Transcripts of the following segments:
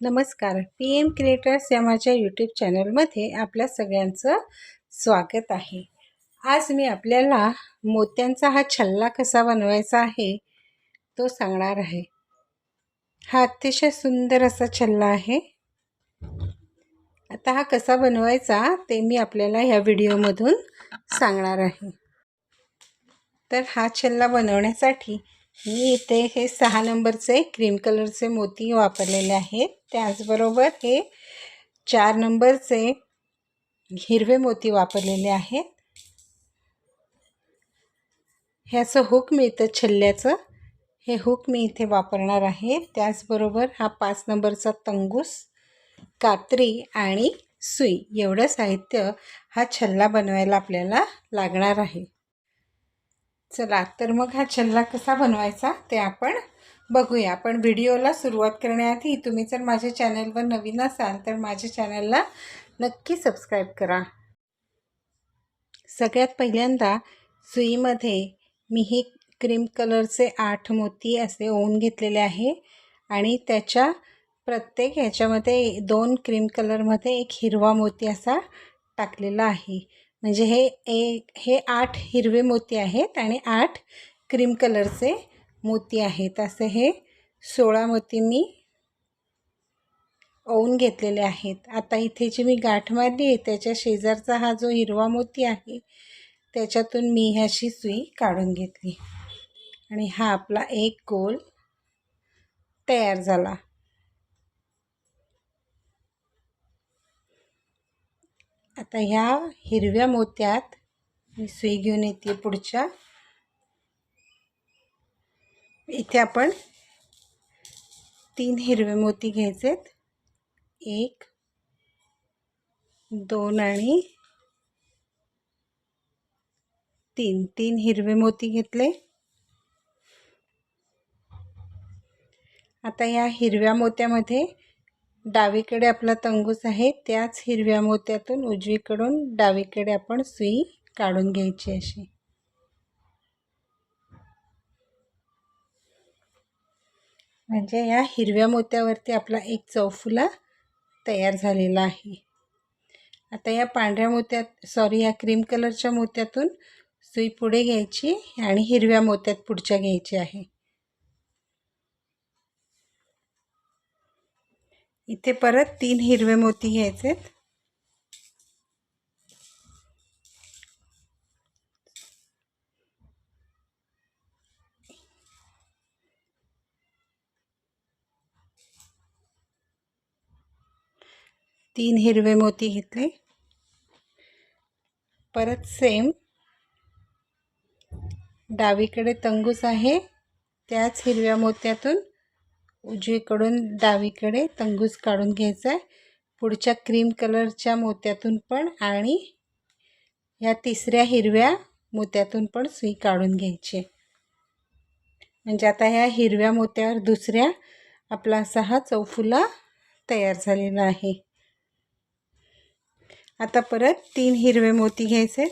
नमस्कार. P M creators या माझ्या यूट्यूब चॅनलमध्ये आपल्या सगळ्यांचं स्वागत आहे. आज मी आपल्याला मोत्यांचा हा छल्ला कसा बनवायचा आहे तो सांगणार आहे. हा अतिशय सुंदर असा छल्ला आहे. आता हा कसा बनवायचा ते मी आपल्याला ह्या व्हिडिओमधून सांगणार आहे. तर हा छल्ला बनवण्यासाठी मी इथे हे सहा नंबरचे क्रीम कलरचे मोती वापरलेले आहेत. त्याचबरोबर हे चार नंबरचे हिरवे मोती वापरलेले आहेत. ह्याचं हुक मिळतं छल्ल्याचं हे हुक मी इथे वापरणार आहे. त्याचबरोबर हा पाच नंबरचा तंगूस कात्री आणि सुई एवढं साहित्य हा छल्ला बनवायला आपल्याला लागणार आहे. चला तर मग हा छल्ला कसा बनवायचा ते आपण बघूया. पण व्हिडिओला सुरुवात करण्याआधी तुम्ही जर माझ्या चॅनलवर नवीन असाल तर माझ्या चॅनलला नक्की सबस्क्राईब करा. सगळ्यात पहिल्यांदा सुईमध्ये मी हे क्रीम कलरचे आठ मोती असे ओवून घेतलेले आहे आणि त्याच्या प्रत्येक ह्याच्यामध्ये दोन क्रीम कलरमध्ये एक हिरवा मोती असा टाकलेला आहे. म्हणजे हे एक हे आठ हिरवे मोती आहेत आणि आठ क्रीम कलरचे मोती आहेत. असं हे सोळा मोती मी ओवून घेतलेले आहेत. आता इथे जी मी गाठ मारली आहे त्याच्या शेजारचा हा जो हिरवा मोती आहे त्याच्यातून मी ह्याची सुई काढून घेतली. आणि हा आपला एक गोल तयार झाला. आता ह्या हिरव्या मोत्यात मी सुई घेऊन येते पुढच्या इथे आपण तीन हिरवे मोती घ्यायचेत. एक दोन आणि तीन. तीन हिरवे मोती घेतले. आता या हिरव्या मोत्यामध्ये डावीकडे आपला तंगूस आहे त्याच हिरव्या मोत्यातून उजवीकडून डावीकडे आपण सुई काढून घ्यायची अशी. म्हणजे या हिरव्या मोत्यावरती आपला एक चौफुला तयार झालेला आहे. आता या पांढऱ्या मोत्यात सॉरी या क्रीम कलरच्या मोत्यातून सुई पुढे घ्यायची आणि हिरव्या मोत्यात पुढच्या घ्यायची आहे. इथे परत तीन हिरवे मोती घ्यायचे आहेत तीन हिरवे मोती घेतले. परत सेम डावीकडे तंगूस आहे. त्याच हिरव्या मोत्यातून उजवीकडून डावीकडे तंगूस काढून घ्यायचा आहे पुढच्या क्रीम कलरच्या मोत्यातून पण आणि या तिसऱ्या हिरव्या मोत्यातून पण सुई काढून घ्यायची. म्हणजे आता ह्या हिरव्या मोत्यावर दुसऱ्या आपला असा हा चौफुला तयार झालेला आहे. आता परत तीन हिरवे मोती घ्यायचे.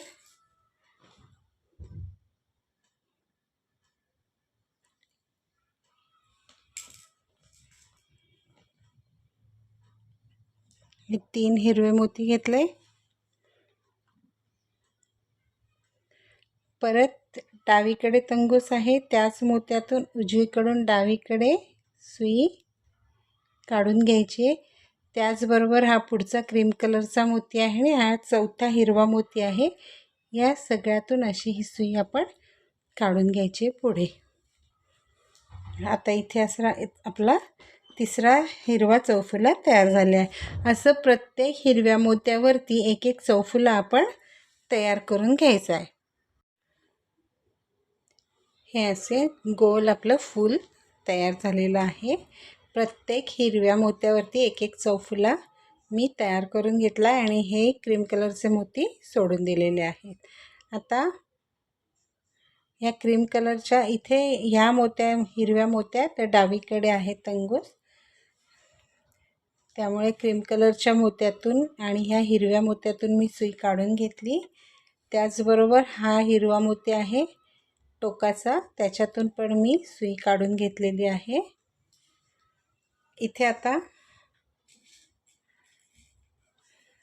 हे तीन हिरवे मोती घेतले. परत डावीकडे तंगूस आहे त्याच मोत्यातून उजवीकडून डावीकडे सुई काढून घ्यायची त्याचबरोबर हा पुढचा क्रीम कलरचा मोती आहे आणि हा चौथा हिरवा मोती आहे. या सगळ्यातून अशी ही सुई आपण काढून घ्यायची पुढे. आता इथे असा आपला तिसरा हिरवा चौफुला तयार झाला आहे. असं प्रत्येक हिरव्या मोत्यावरती एक एक चौफुला आपण तयार करून घ्यायचा आहे. हे असे गोल आपलं फूल तयार झालेलं आहे. प्रत्येक हिरव्या मोत्यावरती एक एक चौफुला मी तयार करून घेतला आहे आणि हे क्रीम कलरचे मोती सोडून दिलेले आहेत. आता या क्रीम कलरच्या इथे ह्या मोत्या हिरव्या मोत्या तर डावीकडे आहेत तंगूस. त्यामुळे क्रीम कलरच्या मोत्यातून आणि ह्या हिरव्या मोत्यातून मी सुई काढून घेतली. त्याचबरोबर हा हिरवा मोती आहे टोकाचा त्याच्यातून पण मी सुई काढून घेतलेली आहे. इथे आता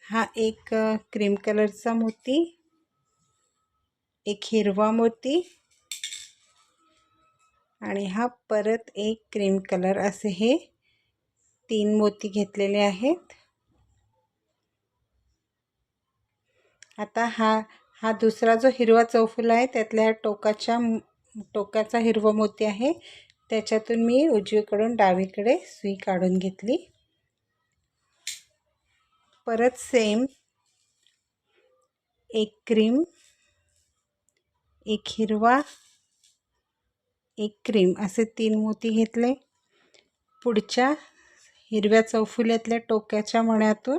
हा एक क्रीम कलरचा मोती एक हिरवा मोती आणि हा परत एक क्रीम कलर असे हे तीन मोती घेतलेले आहेत. आता हा हा दुसरा जो हिरवा चौफुला आहे त्यातल्या ह्या टोकाच्या टोकाचा हिरवा मोती आहे. त्याच्यातून मी उजवीकडून डावीकडे सुई काढून घेतली. परत सेम एक क्रीम एक हिरवा एक क्रीम असे तीन मोती घेतले. पुढच्या हिरव्या चौफुल्यातल्या टोक्याच्या मण्यातून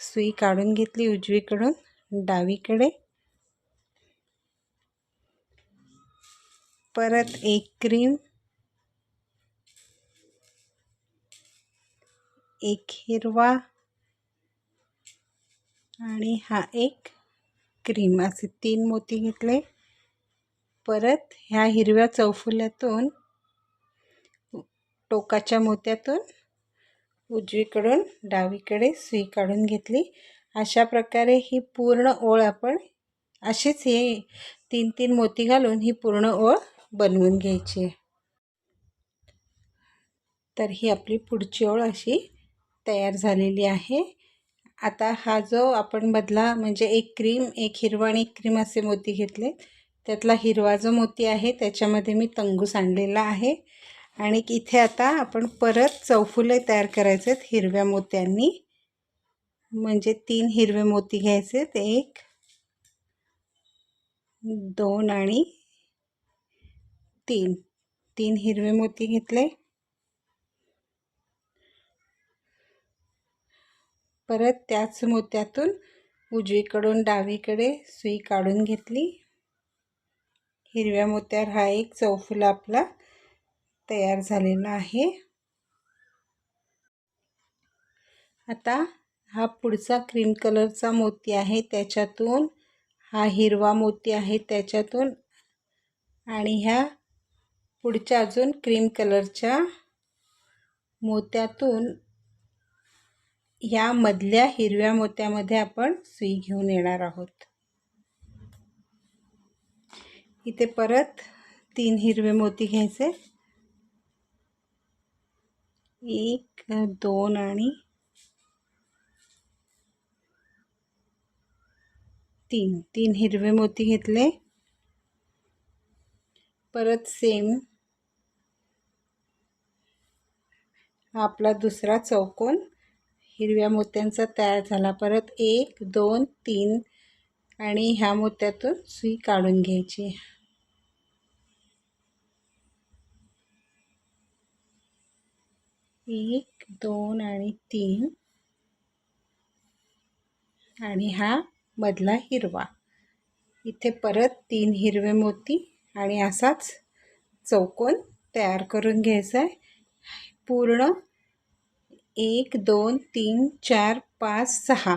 सुई काढून घेतली उजवीकडून डावीकडे. परत एक क्रीम एक हिरवा. आणि हा एक क्रीम असे तीन मोती घेतले. परत ह्या हिरव्या चौफुल्यातून टोकाच्या मोत्यातून उजवीकडून डावीकडे सुई काढून घेतली. अशा प्रकारे ही पूर्ण ओळ आपण अशीच हे तीन तीन मोती घालून ही पूर्ण ओळ बनवून घ्यायची. आहे तर ही आपली पुढची ओळ अशी तयार झालेली आहे. आता हा जो आपण बदला म्हणजे एक क्रीम एक हिरवा आणि एक क्रीम असे मोती घेतले त्यातला हिरवा जो मोती आहे त्याच्यामध्ये मी तंगूस आणलेला आहे. आणि इथे आता आपण परत चौफुले तयार करायचे आहेत हिरव्या मोत्यांनी. म्हणजे तीन हिरवे मोती घ्यायचे आहेत. एक दोन आणि तीन. तीन हिरवे मोती घेतले. परत त्याच मोत्यातून उजवीकडून डावीकडे सुई काढून घेतली. हिरव्या मोत्यावर हा एक चौफुला आपला तयार झालेला आहे. आता हा पुढचा क्रीम कलरचा मोती आहे त्याच्यातून हा हिरवा मोती आहे त्याच्यातून आणि ह्या पुढच्या अजून क्रीम कलरच्या मोत्यातून या मधल्या हिरव्या मोत्यामध्ये आपण सुई घेऊन येणार आहोत. इथे परत तीन हिरवे मोती घ्यायचे. एक दोन आणि तीन. तीन हिरवे मोती घेतले. परत सेम हा आपला दुसरा चौकोन. हिरव्या मोत्यांचा तयार झाला. परत एक दोन तीन आणि ह्या मोत्यातून सुई काढून घ्यायची. एक दोन आणि तीन आणि हा मधला हिरवा. इथे परत तीन हिरवे मोती आणि असाच चौकोन तयार करून घ्यायचा आहे. पूर्ण एक दोन तीन चार पाच सहा.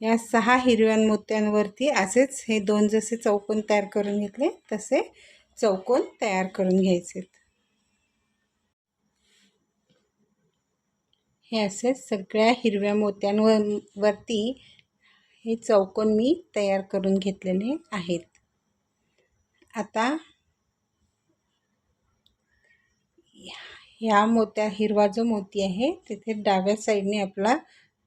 या सहा हिरव्या मोत्यांवरती असेच हे दोन जसे चौकोन तयार करून घेतले तसे चौकोन तयार करून घ्यायचे. हे असे सगळ्या हिरव्या मोत्यांवर वरती हे चौकोन मी तयार करून घेतलेले आहेत. आता ह्या मोत्या हिरवा जो मोती आहे तिथे डाव्या साईडने आपला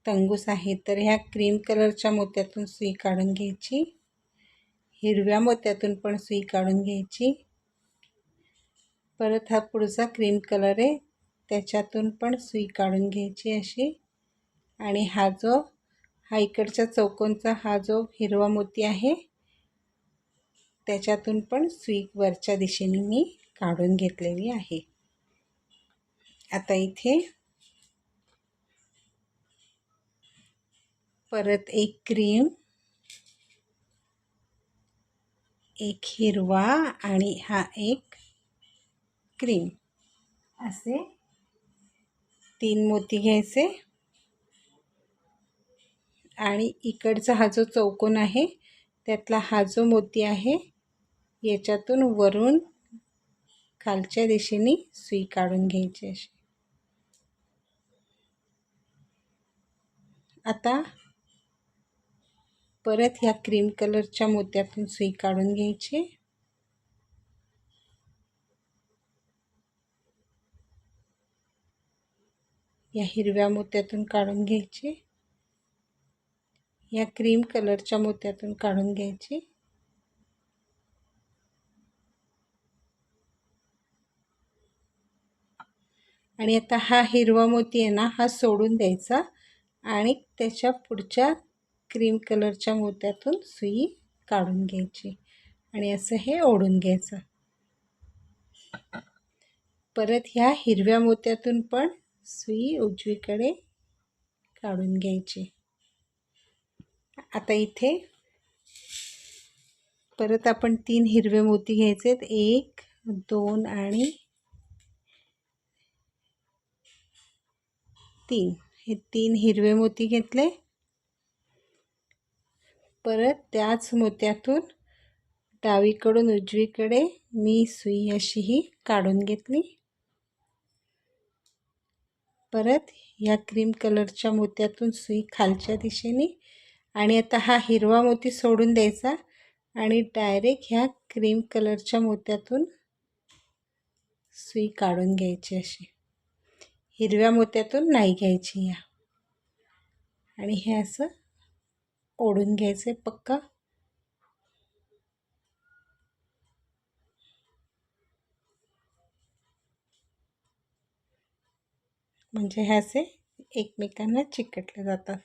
तंगूस आहे. तर ह्या क्रीम कलरच्या मोत्यातून सुई काढून घ्यायची. हिरव्या मोत्यातून पण सुई काढून घ्यायची. परत हा पुढचा क्रीम कलर आहे त्याच्यातून पण सुई काढून घ्यायची अशी. आणि हा जो हा इकडच्या चौकोनचा हा जो हिरवा मोती आहे त्याच्यातून पण सुई वरच्या दिशेने मी काढून घेतलेली आहे. आता इथे परत एक क्रीम एक हिरवा आणि हा एक क्रीम. असे तीन मोती घ्यायचे. आणि इकडचा हा जो चौकोन आहे त्यातला हा जो मोती आहे याच्यातून वरून खालच्या दिशेने सुई काढून घ्यायची अशी. आता परत ह्या क्रीम कलरच्या मोत्यातून सुई काढून घ्यायची. या हिरव्या मोत्यातून काढून घ्यायची. या क्रीम कलरच्या मोत्यातून काढून घ्यायची. आणि आता हा हिरवा मोती आहे ना हा सोडून द्यायचा. आणि त्याच्या पुढच्या क्रीम कलरच्या मोत्यातून सुई काढून घ्यायची आणि असं हे ओढून घ्यायचं. परत ह्या हिरव्या मोत्यातून पण सुई उजवीकडे काढून घ्यायची. आता इथे परत आपण तीन हिरवे मोती घ्यायचे आहेत. एक दोन आणि तीन. हे तीन हिरवे मोती घेतले. परत त्याच मोत्यातून डावीकडून उजवीकडे मी सुई अशी ही काढून घेतली. परत या क्रीम कलरच्या मोत्यातून सुई खालच्या दिशेने आणि आता हा हिरवा मोती सोडून द्यायचा आणि डायरेक्ट ह्या क्रीम कलरच्या मोत्यातून सुई काढून घ्यायची अशी. हिरव्या मोत्यातून नाही घ्यायची या. आणि हे असं ओढून घ्यायचं पक्का. म्हणजे हे असे एकमेकांना चिकटले जातात.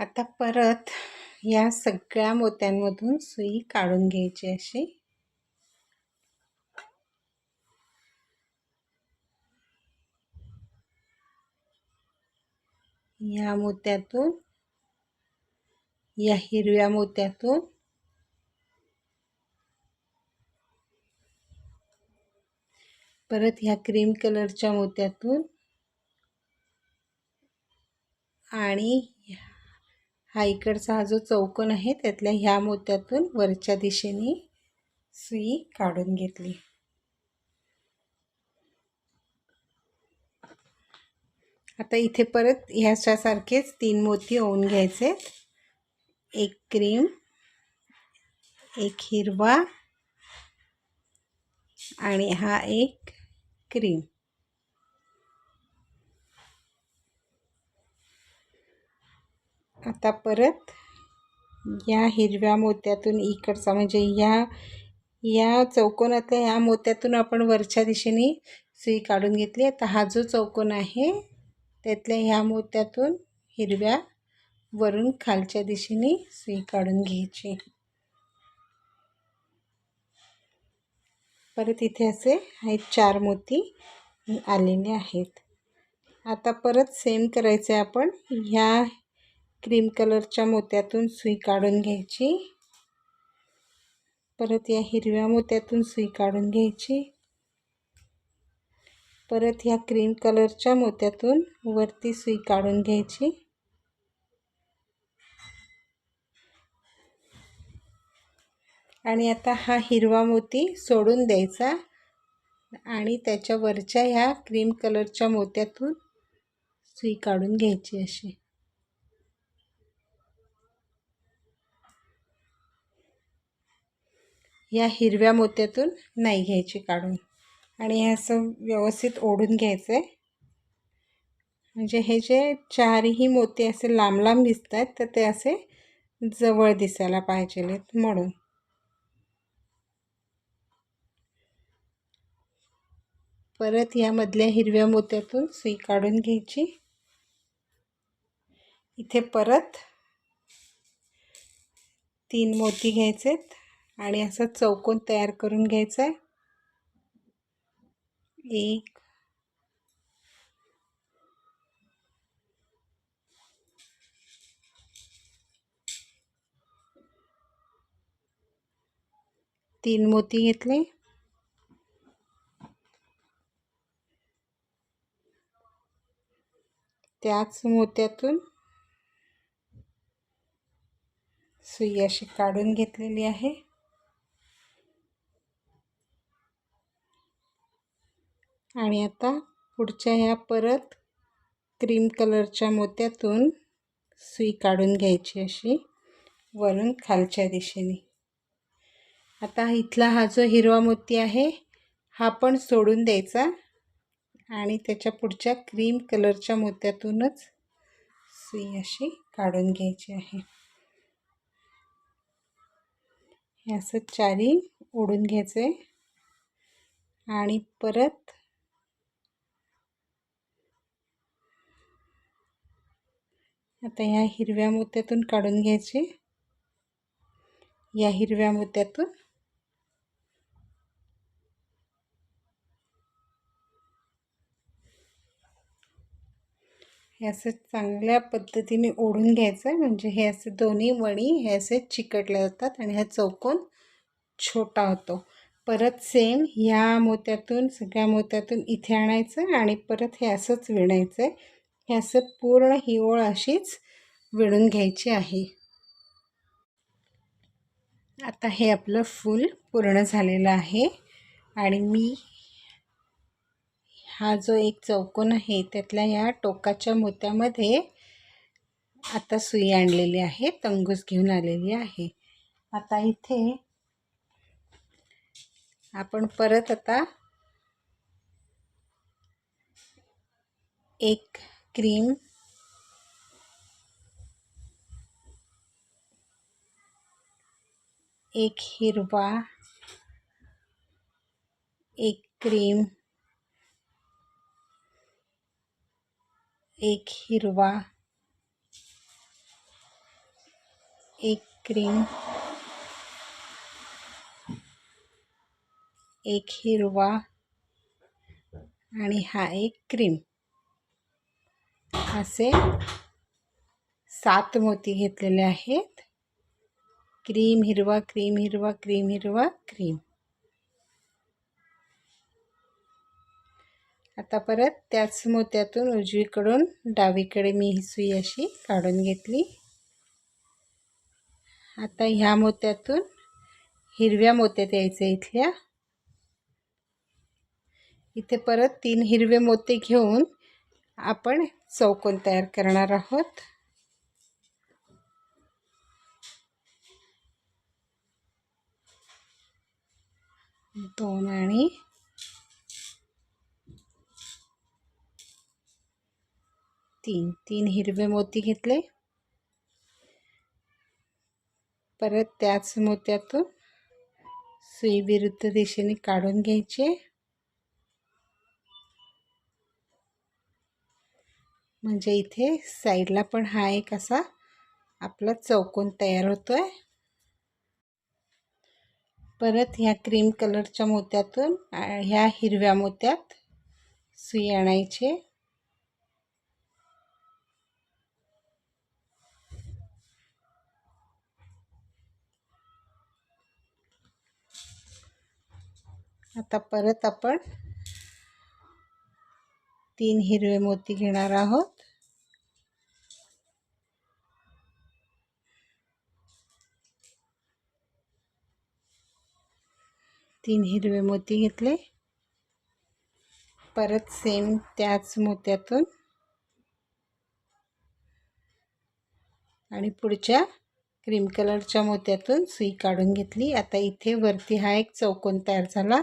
आता परत या सगळ्या मोत्यांमधून सुई काढून घ्यायची अशी. या मोत्यातून या हिरव्या मोत्यातून परत ह्या क्रीम कलरच्या मोत्यातून आणि हा इकडचा हा जो चौकोन आहे त्यातल्या ह्या मोत्यातून वरच्या दिशेने सुई काढून घेतली. आता इथे परत ह्याच्यासारखेच तीन मोती ओवून घ्यायचे. एक क्रीम एक हिरवा आणि हा एक क्रीम. आता परत या हिरव्या मोत्यातून इकडचा म्हणजे या या चौकोनातल्या ह्या मोत्यातून आपण वरच्या दिशेने सुई काढून घेतली. आता हा जो चौकोन आहे त्यातल्या ह्या मोत्यातून हिरव्या वरून खालच्या दिशेने सुई काढून घ्यायची. परत इथे असे हे चार मोती आलेले आहेत. आता परत सेम आहे आपण. ह्या क्रीम कलरच्या मोत्यातून सुई काढून घ्यायची. परत या हिरव्या मोत्यातून सुई काढून घ्यायची. परत ह्या क्रीम कलरच्या मोत्यातून वरती सुई काढून घ्यायची. आणि आता हा हिरवा मोती सोडून द्यायचा आणि त्याच्या वरच्या ह्या क्रीम कलरच्या मोत्यातून सुई काढून घ्यायची अशी. या हिरव्या मोत्यातून नाही घ्यायची काढून. आणि हे असं व्यवस्थित ओढून घ्यायचं आहे म्हणजे हे जे चारही मोती असे लांब लांब दिसत आहेत तर ते असे जवळ दिसायला पाहिजेलेत म्हणून. परत यामधल्या हिरव्या मोत्यातून सुई काढून घ्यायची. इथे परत तीन मोती घ्यायचेत. आणि असं चौकोन तयार करून घ्यायचा आहे एक. तीन मोती घेतले. त्याच मोत्यातून सुई अशी काढून घेतलेली आहे. आणि आता पुढच्या ह्या परत क्रीम कलरच्या मोत्यातून सुई काढून घ्यायची अशी वरून खालच्या दिशेने. आता इथला हा जो हिरवा मोती आहे हा पण सोडून द्यायचा आणि त्याच्या पुढच्या क्रीम कलरच्या मोत्यातूनच सुई अशी काढून घ्यायची आहे. हे असं चारी ओढून घ्यायचे आणि परत आता ह्या हिरव्या मोत्यातून काढून घ्यायचे. या हिरव्या मोत्यातून हे असं चांगल्या पद्धतीने ओढून घ्यायचं. म्हणजे हे असे दोन्ही मणी हे असे चिकटले जातात आणि हा चौकोन छोटा होतो. परत सेम ह्या मोत्यातून सगळ्या मोत्यातून इथे आणायचं आणि परत हे असंच विणायचं आहे हे असं पूर्ण ही ओळ अशीच विणून घ्यायची आहे. आता हे आपलं फूल पूर्ण झालेलं आहे आणि मी हा जो एक चौकोन आहे त्यातल्या या टोकाच्या मोत्यामध्ये आता सुई आणलेली आहे तंगूस घेऊन आलेली आहे. आता इथे आपण परत आता एक क्रीम. एक हिरवा. एक क्रीम. एक हिरवा. एक क्रीम. एक हिरवा. आणि हा एक क्रीम. असे सात मोती घेतलेले आहेत. क्रीम हिरवा क्रीम हिरवा क्रीम हिरवा क्रीम. आता परत त्याच मोत्यातून उजवीकडून डावीकडे मी ही सुई अशी काढून घेतली. आता ह्या मोत्यातून हिरव्या मोत्यात यायचं इथल्या. इथे परत तीन हिरवे मोते घेऊन आपण चौकोन तयार करणार आहोत. दोन आणि तीन. तीन हिरवे मोती घेतले. परत त्याच मोत्यातून सुई विरुद्ध दिशेने काढून घ्यायचे. म्हणजे इथे साईडला पण हा एक असा आपला चौकोन तयार होतो आहे परत ह्या क्रीम कलरच्या मोत्यातून ह्या हिरव्या मोत्यात सुई आणायचे. आता परत आपण तीन हिरवे मोती घेणार आहोत. तीन हिरवे मोती घेतले. परत सेम त्याच मोत्यातून. आणि पुढच्या क्रीम कलरच्या मोत्यातून सुई काढून घेतली. आता इथे वरती हा एक चौकोन तयार झाला.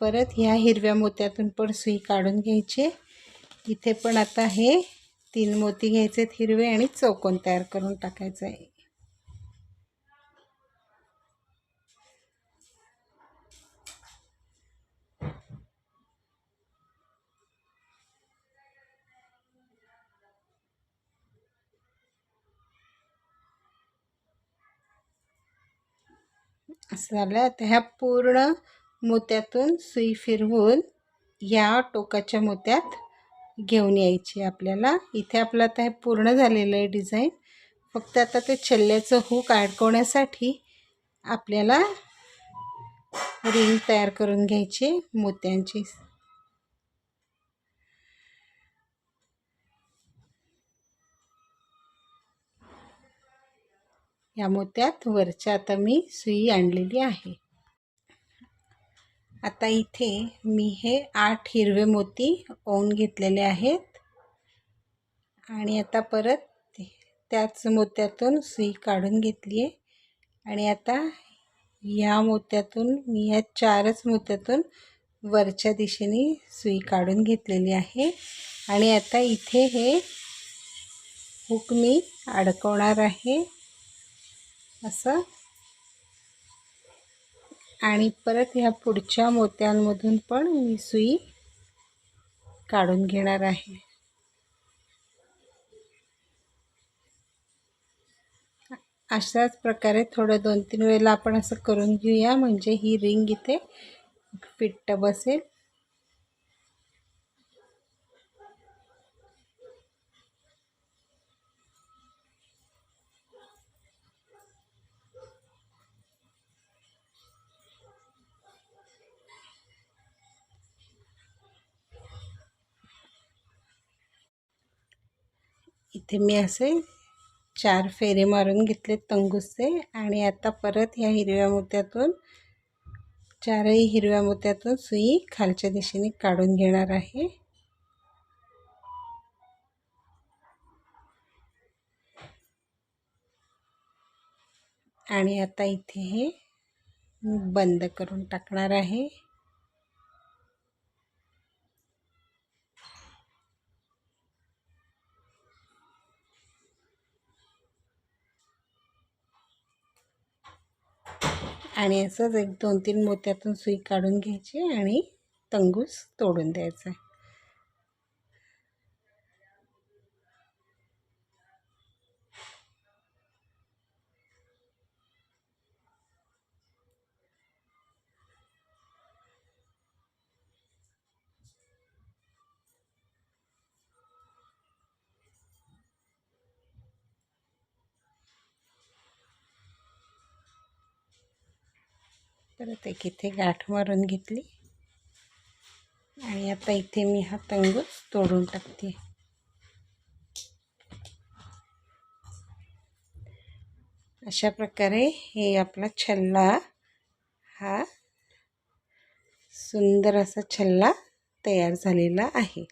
परत ह्या हिरव्या मोत्यातून पण सुई काढून घ्यायची. इथे पण आता हे तीन मोती घ्यायचे हिरवे आणि चौकोन तयार करून टाकायचं आहे. असं झालं. आता ह्या पूर्ण मोत्यातून सुई फिरवून या टोकाच्या मोत्यात घेऊन यायची आपल्याला. इथे आपलं आता हे पूर्ण झालेलं आहे डिझाईन. फक्त आता ते छल्ल्याचं हूक अडकवण्यासाठी आपल्याला रिंग तयार करून घ्यायची मोत्यांची. या मोत्यात वरच्या आता मी सुई आणलेली आहे. आता इथे मी हे आठ हिरवे मोती ओवून घेतलेले आहेत. आणि आता परत त्याच मोत्यातून सुई काढून घेतली आहे. आणि आता या मोत्यातून मी या चारच मोत्यातून वरच्या दिशेने सुई काढून घेतलेली आहे. आणि आता इथे हे हुक मी अडकवणार आहे. असं आणि परत ह्या पुढच्या मोत्यांमधून पण मी सुई काढून घेणार आहे. अशाच प्रकारे थोडं दोन तीन वेळेला आपण असं करून घेऊया. म्हणजे ही रिंग इथे फिट्ट बसेल. इथे मी असे चार फेरे मारून घेतले तंगूसचे. आणि आता परत ह्या हिरव्या मोत्यातून चारही हिरव्या मोत्यातून सुई खालच्या दिशेने काढून घेणार आहे. आणि आता इथे हे बंद करून टाकणार आहे. आणि असंच एक दोन तीन मोत्यातून सुई काढून घ्यायची आणि तंगूस तोडून द्यायचा. परत एक इथे गाठ मारून घेतली. आणि आता इथे मी हा तंगूस तोडून टाकते. अशा प्रकारे हे आपला छल्ला हा सुंदर असा छल्ला तयार झालेला आहे.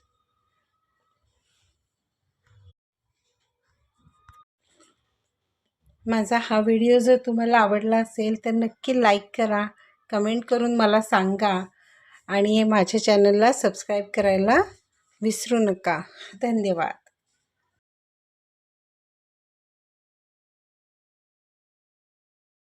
माझा हा व्हिडिओ जर तुम्हाला आवडला असेल तर नक्की लाईक करा. कमेंट करून मला सांगा आणि हे माझ्या चॅनलला सबस्क्राईब करायला विसरू नका. धन्यवाद.